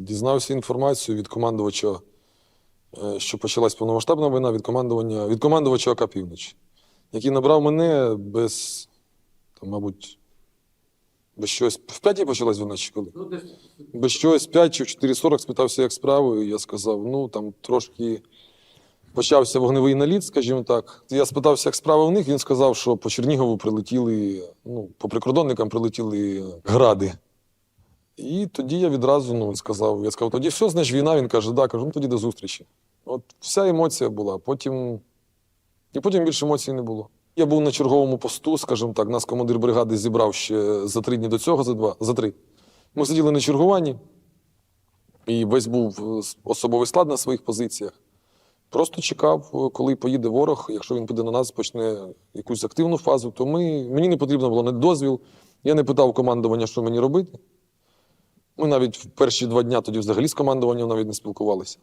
Дізнався інформацію від командувача, е, що почалась повномасштабна війна від командування від командувача АК Північ, який набрав мене без, там, мабуть, без щось. В п'ятій почалась війна чи коли? Ну, Без щось 5 чи в 4.40 спитався, як справи. І я сказав, ну там трошки почався вогневий наліт, скажімо так. Я спитався, як справи в них. Він сказав, що по Чернігову прилетіли, ну, по прикордонникам прилетіли гради. І тоді я відразу ну, сказав: я сказав, тоді все, значить війна. Він каже, да, кажу, ну тоді до зустрічі. От вся емоція була. Потім. І потім більше емоцій не було. Я був на черговому посту, скажімо так, нас командир бригади зібрав ще за три дні до цього, за два, за три. Ми сиділи на чергуванні, і весь був е, особовий склад на своїх позиціях. Просто чекав, е, коли поїде ворог. Якщо він піде на нас, почне якусь активну фазу, то ми, мені не потрібно було не дозвіл. Я не питав командування, що мені робити. Ми навіть в перші два дня тоді взагалі з командуванням навіть не спілкувалися.